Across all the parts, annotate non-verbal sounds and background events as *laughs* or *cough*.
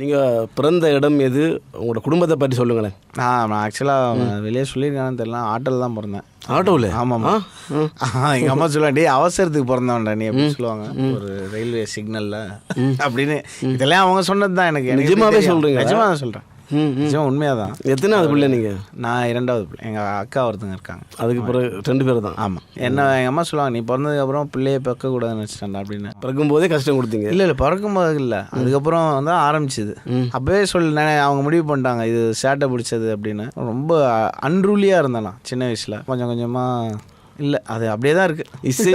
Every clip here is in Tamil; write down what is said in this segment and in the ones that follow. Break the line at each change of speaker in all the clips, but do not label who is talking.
நீங்கள் பிறந்த இடம் எது? உங்களோட குடும்பத்தை பற்றி சொல்லுங்களேன்.
நான் நான் ஆக்சுவலாக வெளியே சொல்லியிருக்கானு தெரியல. ஆட்டோவில் தான் பிறந்தேன்.
ஆட்டோவில்
ஆமாம்மா. எங்கள் அம்மா சொல்லுவாங்க டே அவசரத்துக்கு பிறந்தவன்டா நீ எப்படி சொல்லுவாங்க. ஒரு ரயில்வே சிக்னலில். அப்படின்னு. இதெல்லாம் அவங்க சொன்னது தான் எனக்கு. எனக்கு
நிஜமாவே
தெரியும்.
சொல்றீங்களா?
நிஜமா தான் சொல்கிறேன் நிஜமா உண்மையாக தான்
எத்தனாவது பிள்ளை நீங்கள்
நான் இரண்டாவது பிள்ளை. எங்கள் அக்கா ஒருத்தங்க இருக்காங்க.
அதுக்கு பிறகு ரெண்டு பேர் தான்.
ஆமாம் என்ன எங்கள் அம்மா சொல்லுவாங்க நீ பிறந்ததுக்கப்புறம் பிள்ளையை பெக்கக்கூடாதுன்னு வச்சுட்டாண்டா அப்படின்னு.
பிறக்கும்போதே கஷ்டம் கொடுத்தீங்க.
இல்லை இல்லை பிறக்கும்போது இல்லை. அதுக்கப்புறம் வந்து ஆரம்பிச்சுது. அப்போவே சொல்லி அவங்க முடிவு பண்ணிட்டாங்க. இது சேட்டை பிடிச்சது அப்படின்னு. ரொம்ப அன்ரூலியாக இருந்தேன் நான் சின்ன வயசில். கொஞ்சம் கொஞ்சமாக இல்லை அது அப்படியே தான் இருக்குது
இசை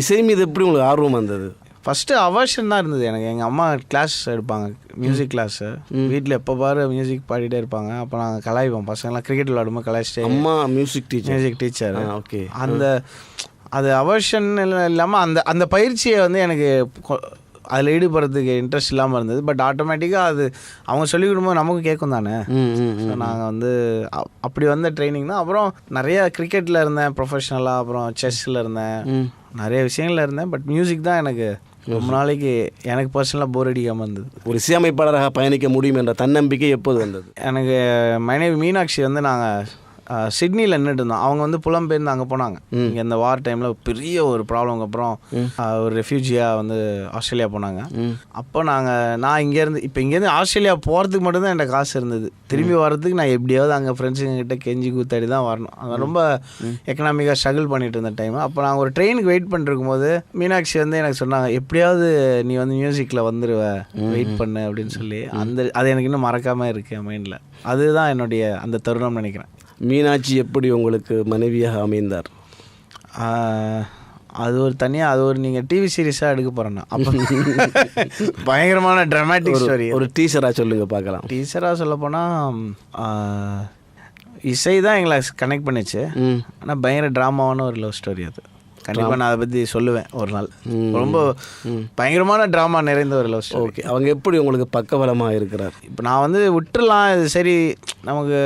இசை மீது எப்படி உங்களுக்கு ஆர்வம் வந்தது?
ஃபஸ்ட்டு அவர்ஷன் தான் இருந்தது எனக்கு. எங்கள் அம்மா கிளாஸ் எடுப்பாங்க. மியூசிக் கிளாஸு வீட்டில் எப்போ பாரு மியூசிக் பாடிட்டே இருப்பாங்க. அப்போ நாங்கள் கலாய்ப்போம். பசங்களாம் கிரிக்கெட் விளாடும்போது கலாய்ச்சிட்டே
அம்மா music teacher
music teacher
okay
அந்த அது அவர்ஷன் இல்லாமல் அந்த அந்த பயிற்சியை வந்து எனக்கு அதில் ஈடுபடுறதுக்கு இன்ட்ரெஸ்ட் இல்லாமல் இருந்தது. பட் ஆட்டோமேட்டிக்காக அது அவங்க சொல்லிக் கொடுக்கும்போது நமக்கும் கேட்கும் தானே? ஸோ நாங்கள் வந்து அப்படி வந்த ட்ரைனிங் தான். அப்புறம் நிறைய கிரிக்கெட்டில் இருந்தேன் ப்ரொஃபஷ்னலாக அப்புறம் செஸ்ஸில் இருந்தேன். நிறைய விஷயங்கள்ல இருந்தேன். பட் மியூசிக் தான் எனக்கு ரொம்ப நாளைக்கு எனக்கு பர்சனலாக போர் அடிக்காமல் இருந்தது.
ஒரு இசையமைப்பாளராக பயணிக்க முடியும் என்ற தன்னம்பிக்கை எப்போது வந்தது? ஒரு
மனைவி மீனாட்சி வந்து நாங்கள் சிட்னியில் நின்றுட்டு இருந்தோம் அவங்க வந்து புலம்பெயர்ந்து அங்கே போனாங்க. இங்கே இந்த வார் டைமில் பெரிய ஒரு ப்ராப்ளம்க்கு அப்புறம் ஒரு ரெஃப்யூஜியாக வந்து ஆஸ்திரேலியா போனாங்க. அப்போ நாங்கள் நான் இங்கேருந்து இப்போ இங்கேருந்து ஆஸ்திரேலியா போகிறதுக்கு மட்டும்தான் என்கிட்ட காசு இருந்தது. திரும்பி வர்றதுக்கு நான் எப்படியாவது அங்கே ஃப்ரெண்ட்ஸுங்க கிட்ட கெஞ்சி கூத்தாடி தான் வரணும். அது ரொம்ப எக்கனாமிக்காக ஸ்ட்ரகிள் பண்ணிட்டு இருந்த டைம் அப்போ நாங்கள் ஒரு ட்ரெயினுக்கு வெயிட் பண்ணிருக்கும் போது மீனாட்சி வந்து எனக்கு சொன்னாங்க எப்படியாவது நீ வந்து மியூசிக்கில் வந்துடுவ வெயிட் பண்ணு அப்படின்னு சொல்லி. அந்த அது எனக்கு இன்னும் மறக்காமல் இருக்கு மைண்டில் அதுதான் என்னுடைய அந்த தருணம் நினைக்கிறேன்.
மீனாட்சி எப்படி உங்களுக்கு மனைவியாக அமைந்தார்?
அது ஒரு தனியாக அது ஒரு நீங்கள் டிவி சீரிஸாக எடுக்க போகிறேன்னா அப்போ *laughs* பயங்கரமான ட்ராமாட்டிக் ஸ்டோரி
ஒரு டீச்சராக சொல்லுங்க பார்க்கலாம்.
டீச்சராக சொல்ல போனால் இசை தான் எங்களை கனெக்ட் பண்ணுச்சு. ஆனால் பயங்கர ட்ராமாவான ஒரு லவ் ஸ்டோரி அது. கண்டிப்பாக நான் அதை பற்றி சொல்லுவேன் ஒரு நாள். ரொம்ப பயங்கரமான ட்ராமா நிறைந்த ஒரு லவ் ஸ்டோரி
ஓகே அவங்க எப்படி உங்களுக்கு பக்கபலமாக இருக்கிறார்?
இப்போ நான் வந்து விட்டுறலாம் இது சரி நமக்கு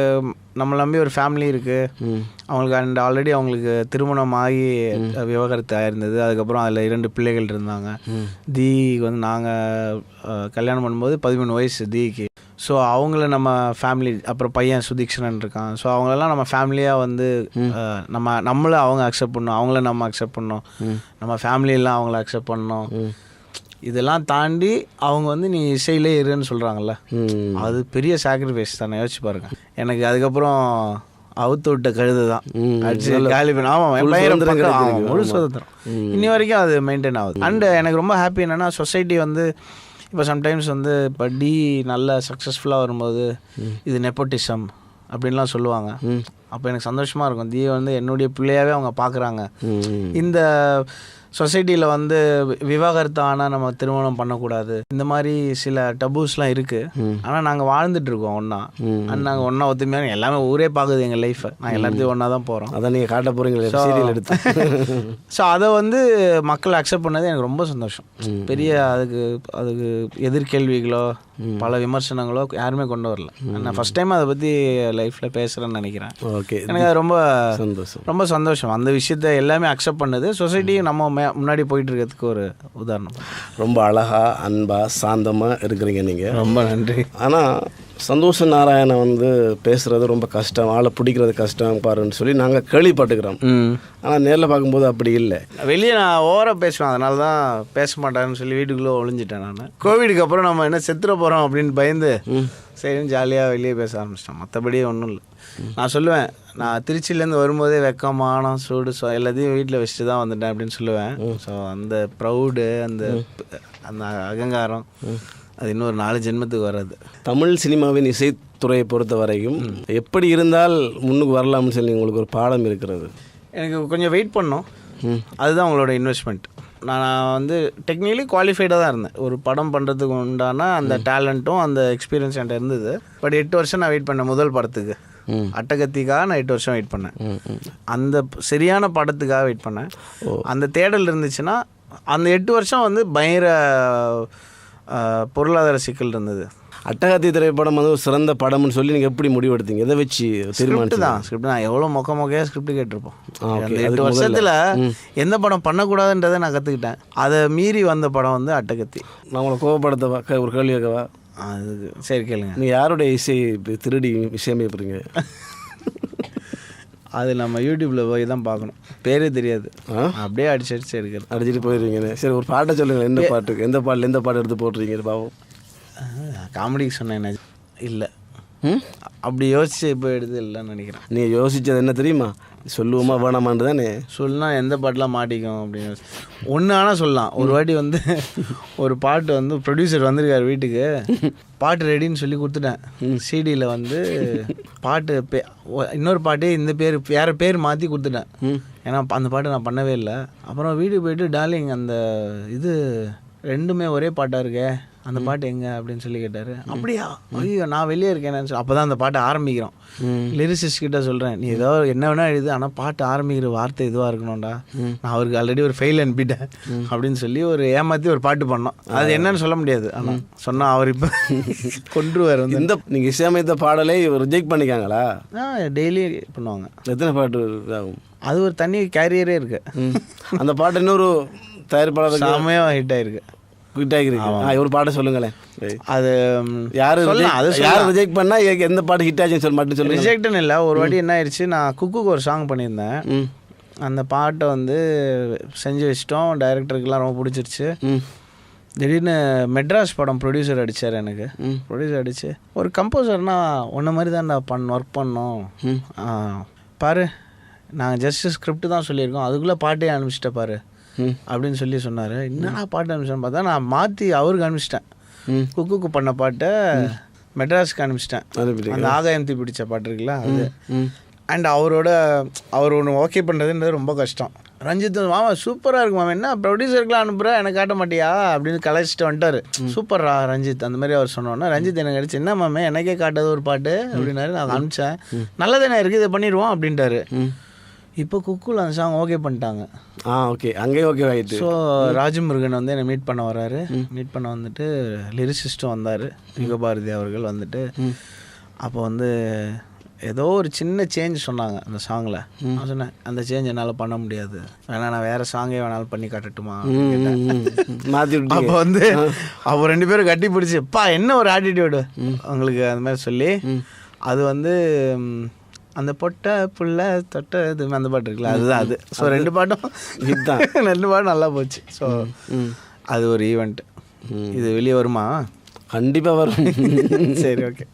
நம்மளை நம்பி ஒரு ஃபேமிலி இருக்குது அவங்களுக்கு அண்ட் ஆல்ரெடி அவங்களுக்கு திருமணம் ஆகி விவாகரத்து ஆயிருந்தது. அதுக்கப்புறம் அதில் இரண்டு பிள்ளைகள் இருந்தாங்க. தீக்கு வந்து நாங்கள் கல்யாணம் பண்ணும்போது பதிமூணு வயசு தீக்கு. ஸோ அவங்கள நம்ம ஃபேமிலி அப்புறம் பையன் சுதீக்ஷணன் இருக்கான். ஸோ அவங்களெல்லாம் நம்ம ஃபேமிலியாக வந்து நம்ம நம்மளை அவங்க அக்செப்ட் பண்ணோம் அவங்கள நம்ம அக்செப்ட் பண்ணோம் நம்ம ஃபேமிலியெல்லாம் அவங்கள அக்செப்ட் பண்ணோம் இதெல்லாம் தாண்டி அவங்க வந்து நீ இசையிலே இருன்னு சொல்கிறாங்கல்ல அது பெரிய சாக்ரிஃபைஸ் தானே யோசிச்சு பாருங்க. எனக்கு அதுக்கப்புறம் அவுத்து விட்ட கழுது தான் காலி பண்ண ஆமாம்
முழு சுதந்திரம்
இன்னி வரைக்கும் அது மெயின்டைன் ஆகுது. அண்ட் எனக்கு ரொம்ப ஹாப்பி என்னன்னா சொசைட்டி வந்து இப்போ சம்டைம்ஸ் வந்து இப்போ டி நல்ல சக்ஸஸ்ஃபுல்லாக வரும்போது இது நெப்போட்டிசம் அப்படின்லாம் சொல்லுவாங்க. அப்போ எனக்கு சந்தோஷமாக இருக்கும். தீ வந்து என்னுடைய பிள்ளையாவே அவங்க பார்க்குறாங்க இந்த சொசைட்டியில் வந்து விவாகரத்து ஆனால் நம்ம திருமணம் பண்ணக்கூடாது. இந்த மாதிரி சில டபூஸ்லாம் இருக்குது ஆனால் நாங்கள் வாழ்ந்துட்டு இருக்கோம் ஒன்றா அண்ட் நாங்கள் ஒன்றா ஒத்துமையாக எல்லாமே ஊரே பார்க்குது எங்கள் லைஃப்பை நாங்கள் எல்லாத்தையும் ஒன்றா தான் போகிறோம்
அதான் நீங்கள் காட்ட போகிறீங்களே சீரியல் எடுத்து. *laughs*
ஸோ அதை வந்து மக்கள் அக்செப்ட் பண்ணது எனக்கு ரொம்ப சந்தோஷம். பெரிய அதுக்கு அதுக்கு எதிர்கேள்விகளோ பல விமர்சனங்களோ யாருமே கொண்டு வரல. நான் ஃபஸ்ட் டைம் அதை பற்றி லைஃப்பில் பேசுகிறேன்னு நினைக்கிறேன்.
ஓகே.
எனக்கு அது ரொம்ப
சந்தோஷம்.
ரொம்ப சந்தோஷம். அந்த விஷயத்த எல்லாமே அக்செப்ட் பண்ணது. சொசைட்டியும் நம்ம முன்னாடி போயிட்டு இருக்கிறதுக்கு ஒரு உதாரணம்.
ரொம்ப அழகா அன்பா சாந்தமாக இருக்கிறீங்க நீங்கள்
ரொம்ப நன்றி.
ஆனால் சந்தோஷ நாராயணன் வந்து பேசுகிறது ரொம்ப கஷ்டம் ஆளை பிடிக்கிறது கஷ்டம் பாருன்னு சொல்லி நாங்கள் கேள்விப்பட்டுக்கிறோம் ஆனால் நேரில் பார்க்கும்போது அப்படி இல்லை.
வெளியே நான் ஓவராக பேசுவேன் அதனால தான் பேச மாட்டாருன்னு சொல்லி வீட்டுக்குள்ளே ஒளிஞ்சிட்டேன் நான். கோவிடுக்கு அப்புறம் நம்ம என்ன செத்துற போகிறோம் அப்படின்னு பயந்து சரின்னு ஜாலியாக வெளியே பேச ஆரம்பிச்சிட்டேன். மற்றபடி ஒன்றும் இல்லை. நான் சொல்லுவேன் நான் திருச்சியிலேருந்து வரும்போதே வெக்கமானம் சூடு சோ எல்லாத்தையும் வீட்டில் வச்சுட்டு தான் வந்துட்டேன் அப்படின்னு சொல்லுவேன். ஸோ அந்த ப்ரௌடு அந்த அந்த அகங்காரம். அது இன்னொரு நாலு ஜென்மத்துக்கு வராது.
தமிழ் சினிமாவின் இசைத்துறையை பொறுத்த வரைக்கும் எப்படி இருந்தால் முன்னுக்கு வரலாம்னு சொல்லி உங்களுக்கு ஒரு பாடம் இருக்கிறது.
எனக்கு கொஞ்சம் வெயிட் பண்ணோம் அதுதான் உங்களோட இன்வெஸ்ட்மெண்ட் நான் வந்து டெக்னிக்கலி குவாலிஃபைடாக தான் இருந்தேன். ஒரு படம் பண்ணுறதுக்கு உண்டான அந்த டேலண்ட்டும் அந்த எக்ஸ்பீரியன்ஸ் என்கிட்ட இருந்தது. பட் எட்டு வருஷம் நான் வெயிட் பண்ணேன் முதல் படத்துக்கு. அட்டகத்திக்காக நான் எட்டு வருஷம் வெயிட் பண்ணேன். அந்த சரியான படத்துக்காக வெயிட் பண்ணேன். அந்த தேடல் இருந்துச்சுன்னா அந்த எட்டு வருஷம் வந்து பயங்கர அஹ், பொருளாதார சிக்கல் இருந்தது.
அட்டகாத்தி திரைப்படம் வந்து ஒரு சிறந்த படம்னு சொல்லி நீங்கள் எப்படி முடிவெடுத்தீங்க? எதை வச்சு
ஸ்கிரிப்ட் தான் ஸ்கிரிப்ட் தான். எவ்வளோ மொக்க மொக்கையாக ஸ்கிரிப்ட் கேட்டிருப்போம். அந்த எட்டு. வருஷத்தில் எந்த படம் பண்ணக்கூடாதுன்றதை நான் கற்றுக்கிட்டேன் அதை மீறி வந்த படம் வந்து அட்டகத்தி.
நான் உங்களை கோவப்படுத்தவா? க- ஒரு கேள்வி கேட்கவா?
அது சரி கேளுங்க.
நீங்கள் யாருடைய இசை திருடி இசையமைப்புறீங்க *laughs*
அது நம்ம யூடியூப்பில் போய் தான் பார்க்கணும். பேரே தெரியாது. அப்படியே அடிச்சு அடிச்சு எடுக்கிறது.
அடிச்சிட்டு போயிடுவீங்கண்ணே சரி ஒரு பாட்டை சொல்லுங்கள் எந்த பாட்டுக்கு? எந்த பாட்டில் எந்த பாட்டு எடுத்து போட்டுறீங்க பாவம்?
காமெடிக்கு சொன்னேன் இல்லை. அப்படி யோசிச்சு இப்போ எடுத்து இல்லைன்னு நினைக்கிறேன்.
நீங்கள் யோசிச்சது என்ன தெரியுமா? சொல்லுவோமா வேணாமான்னு தானே?
சொல்லா எந்த பாட்டெலாம் மாட்டிக்கும் அப்படின்னு. ஒன்று ஆனால் சொல்லலாம். ஒரு வாட்டி வந்து ஒரு பாட்டு வந்து ப்ரொடியூசர் வந்திருக்காரு வீட்டுக்கு. பாட்டு ரெடின்னு சொல்லி கொடுத்துட்டேன். சிடியில் வந்து பாட்டு பே இன்னொரு பாட்டே இந்த பேர் வேறு பேர் மாற்றி கொடுத்துட்டேன். ஏன்னா அந்த பாட்டு நான் பண்ணவே இல்லை. அப்புறம் வீட்டுக்கு போயிட்டு டார்லிங் அந்த இது ரெண்டுமே ஒரே பாட்டாக இருக்கே? அந்த பாட்டு எங்க அப்படின்னு சொல்லி கேட்டார். அப்படியா? ஐயோ நான் வெளியே இருக்கேன்னு சொல்லி அப்போ தான் அந்த பாட்டை ஆரம்பிக்கிறோம். லிரிசிஸ்ட் கிட்ட சொல்கிறேன் நீ ஏதோ என்ன வேணா எழுது ஆனால் பாட்டு ஆரம்பிக்கிற வார்த்தை இதுவாக இருக்கணும்டா? நான் அவருக்கு ஆல்ரெடி ஒரு ஃபெயில் அனுப்பிட்டேன் அப்படின்னு சொல்லி ஒரு ஏமாற்றி ஒரு பாட்டு பண்ணோம். அது என்னன்னு சொல்ல முடியாது. ஆனால் சொன்னால் அவர் இப்போ *laughs* கொன்றுவார் வந்து.
இந்த நீங்கள் இசையமைத்த பாடலை ரிஜெக்ட் பண்ணிக்காங்களா?
டெய்லி பண்ணுவாங்க.
எத்தனை பாட்டு ஆகும்
அது ஒரு தனி கேரியரே இருக்கு.
அந்த பாட்டு இன்னொரு தயாரிப்பாளருக்கு *laughs*
செமையாக ஹிட் ஆயிருக்கு.
ஹிட் ஆகிருக்கு ஆ ஒரு பாட்டை சொல்லுங்களேன்.
அது ம்,
யார்
சொல்லலாம் அது
யார் ரிஜெக்ட் பண்ணா எ- எந்த பாட்டு ஹிட் ஆச்சுன்னு சொல்லி மட்டும் சொல்லுங்க.
ரிஜெக்ட்னு இல்லை ஒரு வாட்டி என்ன ஆயிடுச்சு நான் குக்குக்கு ஒரு சாங் பண்ணியிருந்தேன். அந்த பாட்டை வந்து செஞ்சு வச்சிட்டோம். டைரக்டருக்குலாம் ரொம்ப பிடிச்சிருச்சு. திடீர்னு மெட்ராஸ் படம் ப்ரொடியூசர் அடித்தார் எனக்கு. ப்ரொடியூசர் அடிச்சு ஒரு கம்போசர்னா உன்ன மாதிரி தான்டா பண்ண ஒர்க் பண்ணோம். பாரு நாங்கள் ஜஸ்ட் ஸ்கிரிப்ட் தான் சொல்லியிருக்கோம். அதுக்குள்ளே பாட்டே அனுப்பிச்சிட்ட பாரு. அப்படின்னு சொல்லி சொன்னார். என்னடா பாட்டு அனுப்பிச்சேன்னு பார்த்தா நான் மாற்றி அவருக்கு அனுப்பிச்சிட்டேன். குக்குக்கு பண்ண பாட்டை மெட்ராஸ்க்கு அனுப்பிச்சிட்டேன். அந்த ஆகாயம் தீ பிடிச்ச பாட்டு இருக்குல்ல அது. அண்ட் அவரோட அவர் ஒன்று ஓகே பண்ணுறதுன்றது ரொம்ப கஷ்டம். ரஞ்சித் மாமா சூப்பராக இருக்கு மாமா. என்ன ப்ரொடியூசருக்குலாம் அனுப்புகிற எனக்கு காட்ட மாட்டியா? அப்படின்னு கலாய்ச்சிட்டு வந்துட்டார். சூப்பர்ரா ரஞ்சித். அந்த மாதிரி அவர் சொன்னோன்னா ரஞ்சித் எனக்கு அடிச்சு என்ன மாமே எனக்கே காட்டாத ஒரு பாட்டு? அப்படின்னாரு. நான் அனுப்பிச்சேன். நல்லதானே இருக்குது இதை பண்ணிடுவோம். அப்படின்ட்டாரு. இப்போ குக்குல அந்த சாங் ஓகே பண்ணிட்டாங்க.
ஆ ஓகே அங்கேயும் ஓகே ஆகிட்டு
ஸோ ராஜமுருகன் வந்து என்னை மீட் பண்ண வராரு. மீட் பண்ண வந்துட்டு லிரிசிஸ்ட்டும் வந்தார். யுகபாரதி அவர்கள் வந்துட்டு. அப்போ வந்து ஏதோ ஒரு சின்ன சேஞ்ச் சொன்னாங்க அந்த சாங்கில் நான் சொன்னேன் அந்த சேஞ்ச் என்னால் பண்ண முடியாது. வேணா நான் வேறு சாங்கே வேணாலும் பண்ணி காட்டட்டுமா.
மாற்றி
அப்போ வந்து அப்போ ரெண்டு பேரும் கட்டி பிடிச்சி பா என்ன ஒரு ஆட்டிடியூடு உங்களுக்கு அந்த மாதிரி சொல்லி அது வந்து அந்த பொட்டை புள்ள தொட்ட இது அந்த பாட்டு இருக்குல்ல அதுதான் அது. ஸோ ரெண்டு பாட்டும்
ஹிட் தான் *laughs*
ரெண்டு பாட்டும் நல்லா போச்சு. ஸோ அது ஒரு ஈவெண்ட் இது வெளியே வருமா?
கண்டிப்பாக வரும். *laughs*
சரி ஓகே